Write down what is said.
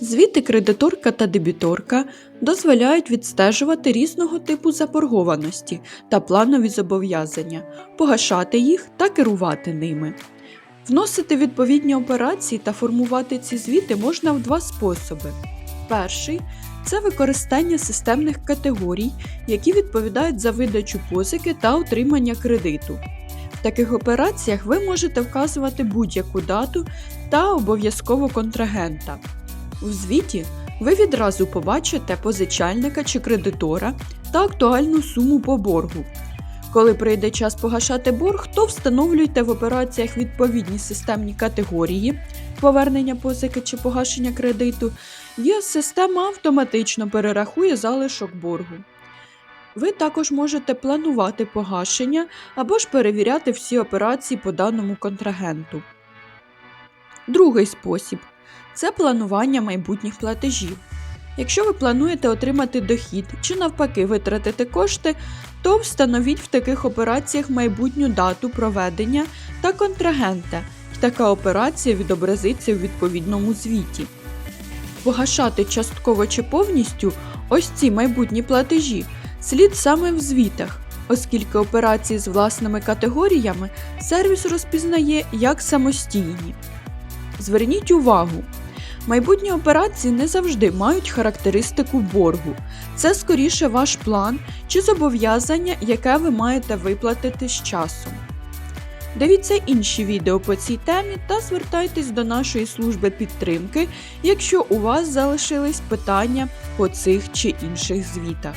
Звіти кредиторка та дебіторка дозволяють відстежувати різного типу заборгованості та планові зобов'язання, погашати їх та керувати ними. Вносити відповідні операції та формувати ці звіти можна в два способи. Перший це використання системних категорій, які відповідають за видачу позики та отримання кредиту. В таких операціях ви можете вказувати будь-яку дату та обов'язково контрагента. У звіті ви відразу побачите позичальника чи кредитора та актуальну суму по боргу. Коли прийде час погашати борг, то встановлюйте в операціях відповідні системні категорії повернення позики чи погашення кредиту, і система автоматично перерахує залишок боргу. Ви також можете планувати погашення або ж перевіряти всі операції по даному контрагенту. Другий спосіб це планування майбутніх платежів. Якщо ви плануєте отримати дохід чи навпаки витратити кошти, то встановіть в таких операціях майбутню дату проведення та контрагента, і така операція відобразиться в відповідному звіті. Погашати частково чи повністю ось ці майбутні платежі слід саме в звітах, оскільки операції з власними категоріями сервіс розпізнає як самостійні. Зверніть увагу, майбутні операції не завжди мають характеристику боргу. Це скоріше ваш план чи зобов'язання, яке ви маєте виплатити з часом. Дивіться інші відео по цій темі та звертайтесь до нашої служби підтримки, якщо у вас залишились питання по цих чи інших звітах.